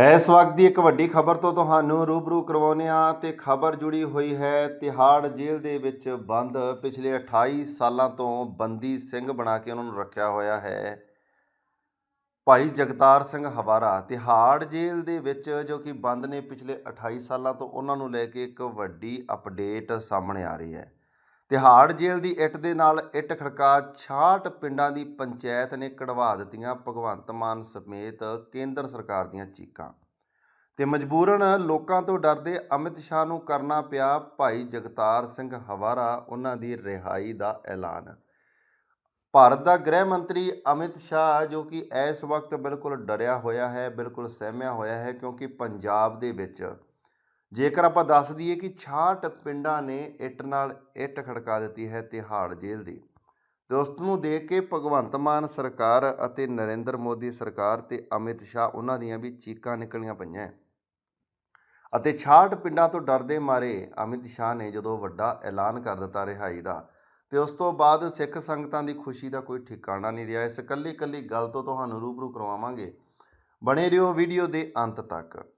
ਇਸ ਵਕਤ ਦੀ ਇੱਕ ਵੱਡੀ ਖਬਰ ਤੋਂ ਤੁਹਾਨੂੰ ਰੂਬਰੂ ਕਰਵਾਉਂਦੇ ਹਾਂ ਤੇ ਖਬਰ ਜੁੜੀ ਹੋਈ ਹੈ, ਤਿਹਾੜ ਜੇਲ੍ਹ ਦੇ ਵਿੱਚ ਬੰਦ। ਪਿਛਲੇ 28 ਸਾਲਾਂ ਤੋਂ ਬੰਦੀ ਸਿੰਘ ਬਣਾ ਕੇ ਉਹਨਾਂ ਨੂੰ ਰੱਖਿਆ ਹੋਇਆ ਹੈ। ਭਾਈ ਜਗਤਾਰ ਸਿੰਘ ਹਵਾਰਾ, ਤਿਹਾੜ ਜੇਲ੍ਹ ਦੇ ਵਿੱਚ ਜੋ ਕਿ ਬੰਦ ਨੇ ਪਿਛਲੇ 28 ਸਾਲਾਂ ਤੋਂ ਉਹਨਾਂ ਨੂੰ ਲੈ ਕੇ ਇੱਕ ਵੱਡੀ ਅਪਡੇਟ ਸਾਹਮਣੇ ਆ ਰਹੀ ਹੈ। ਤਿਹਾੜ ਜੇਲ੍ਹ ਦੀ ਇੱਟ ਦੇ ਨਾਲ ਇੱਟ ਖੜਕਾ 66 ਪਿੰਡਾਂ ਦੀ ਪੰਚਾਇਤ ਨੇ ਕਢਵਾ ਦਿੱਤੀਆਂ ਭਗਵੰਤ ਮਾਨ ਸਮੇਤ ਕੇਂਦਰ ਸਰਕਾਰ ਦੀਆਂ ਚੀਕਾਂ। ਤੇ ਮਜਬੂਰਨ ਲੋਕਾਂ ਤੋਂ ਡਰਦੇ ਅਮਿਤ ਸ਼ਾਹ ਨੂੰ ਕਰਨਾ ਪਿਆ ਭਾਈ ਜਗਤਾਰ ਸਿੰਘ ਹਵਾਰਾ, ਉਹਨਾਂ ਦੀ ਰਿਹਾਈ ਦਾ ਐਲਾਨ। ਭਾਰਤ ਦਾ ਗ੍ਰਹਿ ਮੰਤਰੀ ਅਮਿਤ ਸ਼ਾਹ, ਜੋ ਕਿ ਇਸ ਵਕਤ ਬਿਲਕੁਲ ਡਰਿਆ ਹੋਇਆ ਹੈ, ਬਿਲਕੁਲ ਸਹਿਮਿਆ ਹੋਇਆ ਹੈ, ਕਿਉਂਕਿ ਪੰਜਾਬ ਦੇ ਵਿੱਚ ਜੇਕਰ ਆਪਾਂ ਦੱਸ ਦਈਏ ਕਿ 66 ਪਿੰਡਾਂ ਨੇ ਇੱਟ ਨਾਲ ਇੱਟ ਖੜਕਾ ਦਿੱਤੀ ਹੈ ਤਿਹਾੜ ਜੇਲ੍ਹ ਦੀ। ਤੇ ਉਸ ਨੂੰ ਦੇਖ ਕੇ ਭਗਵੰਤ ਮਾਨ ਸਰਕਾਰ ਅਤੇ ਨਰਿੰਦਰ ਮੋਦੀ ਸਰਕਾਰ ਤੇ ਅਮਿਤ ਸ਼ਾਹ ਉਹਨਾਂ ਦੀਆਂ ਵੀ ਚੀਕਾਂ ਨਿਕਲੀਆਂ ਪਈਆਂ ਅਤੇ 66 ਪਿੰਡਾਂ ਤੋਂ ਡਰਦੇ ਮਾਰੇ ਅਮਿਤ ਸ਼ਾਹ ਨੇ ਜਦੋਂ ਵੱਡਾ ਐਲਾਨ ਕਰ ਦਿੱਤਾ ਰਿਹਾਈ ਦਾ, ਤੇ ਉਸ ਤੋਂ ਬਾਅਦ ਸਿੱਖ ਸੰਗਤਾਂ ਦੀ ਖੁਸ਼ੀ ਦਾ ਕੋਈ ਠਿਕਾਣਾ ਨਹੀਂ ਰਿਹਾ। ਇਸ ਕੱਲੀ ਕੱਲੀ ਗੱਲ ਤੋਂ ਤੁਹਾਨੂੰ ਰੂਬਰੂ ਕਰਵਾਵਾਂਗੇ। ਬਣੇ ਰਹੋ ਵੀਡੀਓ ਦੇ ਅੰਤ ਤੱਕ।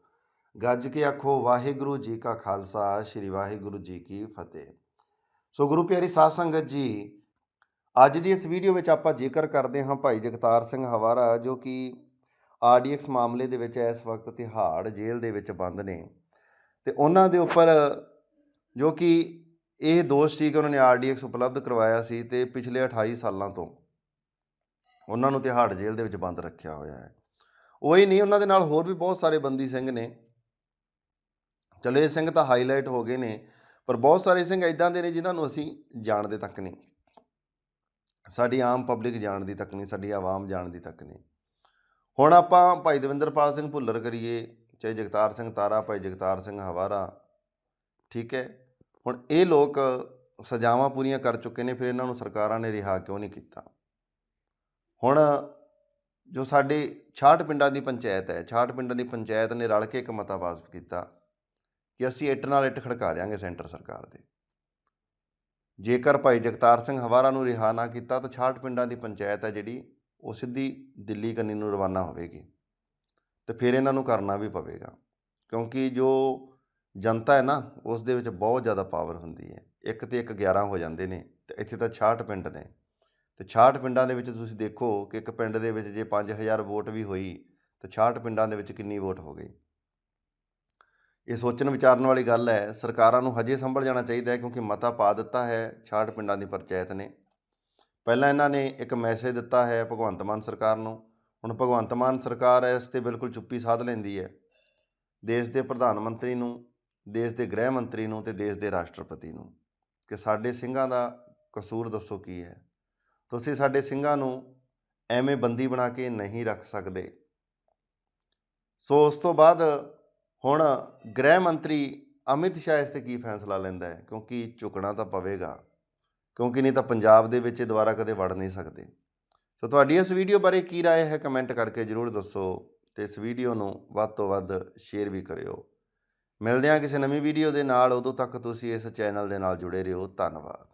ਗੱਜ ਕੇ ਆਖੋ, ਵਾਹਿਗੁਰੂ ਜੀ ਕਾ ਖਾਲਸਾ, ਸ੍ਰੀ ਵਾਹਿਗੁਰੂ ਜੀ ਕੀ ਫਤਿਹ। ਸੋ ਗੁਰੂ ਪਿਆਰੀ ਸਾਧ ਸੰਗਤ ਜੀ, ਅੱਜ ਦੀ ਇਸ ਵੀਡੀਓ ਵਿੱਚ ਆਪਾਂ ਜ਼ਿਕਰ ਕਰਦੇ ਹਾਂ ਭਾਈ ਜਗਤਾਰ ਸਿੰਘ ਹਵਾਰਾ, ਜੋ ਕਿ ਆਰਡੀਐਕਸ ਮਾਮਲੇ ਦੇ ਵਿੱਚ ਇਸ ਵਕਤ ਤਿਹਾੜ ਜੇਲ੍ਹ ਦੇ ਵਿੱਚ ਬੰਦ ਨੇ। ਤੇ ਉਹਨਾਂ ਦੇ ਉੱਪਰ ਜੋ ਕਿ ਇਹ ਦੋਸ਼ ਸੀ ਕਿ ਉਹਨਾਂ ਨੇ ਆਰਡੀਐਕਸ ਉਪਲਬਧ ਕਰਵਾਇਆ ਸੀ ਤੇ ਪਿਛਲੇ 28 ਸਾਲਾਂ ਤੋਂ ਉਹਨਾਂ ਨੂੰ ਤਿਹਾੜ ਜੇਲ੍ਹ ਦੇ ਵਿੱਚ ਬੰਦ ਰੱਖਿਆ ਹੋਇਆ ਹੈ। ਉਹ ਹੀ ਨਹੀਂ, ਉਹਨਾਂ ਦੇ ਨਾਲ ਹੋਰ ਵੀ ਬਹੁਤ ਸਾਰੇ ਬੰਦੀ ਸਿੰਘ ਨੇ। ਚਲੋ ਇਹ ਸਿੰਘ ਤਾਂ ਹਾਈਲਾਈਟ ਹੋ ਗਏ ਨੇ, ਪਰ ਬਹੁਤ ਸਾਰੇ ਸਿੰਘ ਇਦਾਂ ਦੇ ਨੇ ਜਿਨ੍ਹਾਂ ਨੂੰ ਅਸੀਂ ਜਾਣਦੇ ਤੱਕ ਨਹੀਂ। ਸਾਡੀ ਆਮ ਪਬਲਿਕ ਜਾਣਦੀ ਤੱਕ ਨਹੀਂ, ਸਾਡੀ ਆਵਾਮ ਜਾਣਦੀ ਤੱਕ ਨਹੀਂ। ਹੁਣ ਆਪਾਂ ਭਾਈ ਦਵਿੰਦਰਪਾਲ ਸਿੰਘ ਭੁੱਲਰ ਕਰੀਏ, ਚਾਹੇ ਜਗਤਾਰ ਸਿੰਘ ਤਾਰਾ, ਭਾਈ ਜਗਤਾਰ ਸਿੰਘ ਹਵਾਰਾ, ਠੀਕ ਹੈ? ਹੁਣ ਇਹ ਲੋਕ ਸਜ਼ਾਵਾਂ ਪੂਰੀਆਂ ਕਰ ਚੁੱਕੇ ਨੇ, ਫਿਰ ਇਹਨਾਂ ਨੂੰ ਸਰਕਾਰਾਂ ਨੇ ਰਿਹਾ ਕਿਉਂ ਨਹੀਂ ਕੀਤਾ? ਹੁਣ ਜੋ ਸਾਡੇ 66 ਪਿੰਡਾਂ ਦੀ ਪੰਚਾਇਤ ਹੈ 66 ਪਿੰਡਾਂ ਦੀ ਪੰਚਾਇਤ ਨੇ ਰਲ ਕੇ ਇੱਕ ਮਤਾ ਪਾਸ ਕੀਤਾ। ਕਿ ਅਸੀਂ ਇੱਟ ਨਾਲ ਇੱਟ ਖੜਕਾ ਦਿਆਂਗੇ ਸੈਂਟਰ ਸਰਕਾਰ ਦੇ। ਜੇਕਰ ਭਾਈ ਜਗਤਾਰ ਸਿੰਘ ਹਵਾਰਾ ਨੂੰ ਰਿਹਾ ਨਾ ਕੀਤਾ, ਤਾਂ 66 ਪਿੰਡਾਂ ਦੀ ਪੰਚਾਇਤ ਹੈ ਜਿਹੜੀ, ਉਹ ਸਿੱਧੀ ਦਿੱਲੀ ਕੰਨੀ ਨੂੰ ਰਵਾਨਾ ਹੋਵੇਗੀ। ਤੇ ਫਿਰ ਇਹਨਾਂ ਨੂੰ ਕਰਨਾ ਵੀ ਪਵੇਗਾ। ਕਿਉਂਕਿ ਜੋ ਜਨਤਾ ਹੈ ਨਾ, ਉਸ ਦੇ ਵਿੱਚ ਬਹੁਤ ਜ਼ਿਆਦਾ ਪਾਵਰ ਹੁੰਦੀ ਹੈ। ਇੱਕ ਤੇ ਇੱਕ 11 ਹੋ ਜਾਂਦੇ ਨੇ, ਤੇ ਇੱਥੇ ਤਾਂ 66 ਪਿੰਡ ਨੇ। ਤੇ 66 ਪਿੰਡਾਂ ਦੇ ਵਿੱਚ ਤੁਸੀਂ ਦੇਖੋ ਕਿ ਇੱਕ ਪਿੰਡ ਦੇ ਵਿੱਚ ਜੇ 5000 ਵੋਟ ਵੀ ਹੋਈ, ਤਾਂ 66 ਪਿੰਡਾਂ ਦੇ ਵਿੱਚ ਕਿੰਨੀ ਵੋਟ ਹੋ ਗਈ। ਇਹ ਸੋਚਣ ਵਿਚਾਰਨ ਵਾਲੀ ਗੱਲ ਹੈ, ਸਰਕਾਰਾਂ ਨੂੰ ਹਜੇ ਸੰਭਲ ਜਾਣਾ ਚਾਹੀਦਾ ਹੈ ਕਿਉਂਕਿ ਮਤਾ ਪਾ ਦਿੱਤਾ ਹੈ 66 ਪਿੰਡਾਂ ਦੀ ਪੰਚਾਇਤ ਨੇ। ਪਹਿਲਾਂ ਇਹਨਾਂ ਨੇ ਇੱਕ ਮੈਸੇਜ ਦਿੱਤਾ ਹੈ ਭਗਵੰਤ ਮਾਨ ਸਰਕਾਰ ਨੂੰ। ਹੁਣ ਭਗਵੰਤ ਮਾਨ ਸਰਕਾਰ ਇਸ ਤੇ ਬਿਲਕੁਲ ਚੁੱਪੀ ਸਾਧ ਲੈਂਦੀ ਹੈ। ਦੇਸ਼ ਦੇ ਪ੍ਰਧਾਨ ਮੰਤਰੀ ਨੂੰ, ਦੇਸ਼ ਦੇ ਗ੍ਰਹਿ ਮੰਤਰੀ ਨੂੰ ਤੇ ਦੇਸ਼ ਦੇ ਰਾਸ਼ਟਰਪਤੀ ਨੂੰ ਕਿ ਸਾਡੇ ਸਿੰਘਾਂ ਦਾ ਕਸੂਰ ਦੱਸੋ ਕੀ ਹੈ? ਤੁਸੀਂ ਸਾਡੇ ਸਿੰਘਾਂ ਨੂੰ ਐਵੇਂ ਬੰਦੀ ਬਣਾ ਕੇ ਨਹੀਂ ਰੱਖ ਸਕਦੇ। ਸੋ ਉਸ ਤੋਂ ਬਾਅਦ ਹੁਣ ਗ੍ਰਹਿ ਮੰਤਰੀ ਅਮਿਤ ਸ਼ਾਹ ਇਸ ਤੇ ਕੀ ਫੈਸਲਾ ਲੈਂਦਾ ਹੈ ਕਿਉਂਕਿ ਝੁਕਣਾ ਤਾਂ ਪਵੇਗਾ ਕਿਉਂਕਿ ਨਹੀਂ ਤਾਂ ਪੰਜਾਬ ਦੇ ਵਿੱਚ ਇਹ ਦੁਬਾਰਾ ਕਦੇ ਵੜ ਨਹੀਂ ਸਕਦੇ ਸੋ ਤੁਹਾਡੀ ਇਸ ਵੀਡੀਓ ਬਾਰੇ ਕੀ رائے ਹੈ ਕਮੈਂਟ ਕਰਕੇ ਜਰੂਰ ਦੱਸੋ ਤੇ ਇਸ ਵੀਡੀਓ ਨੂੰ ਵੱਧ ਤੋਂ ਵੱਧ ਸ਼ੇਅਰ ਵੀ ਕਰਿਓ ਮਿਲਦੇ ਹਾਂ ਕਿਸੇ ਨਵੀਂ ਵੀਡੀਓ ਦੇ ਨਾਲ ਉਦੋਂ ਤੱਕ ਤੁਸੀਂ ਇਸ ਚੈਨਲ ਦੇ ਨਾਲ ਜੁੜੇ ਰਹੋ ਧੰਨਵਾਦ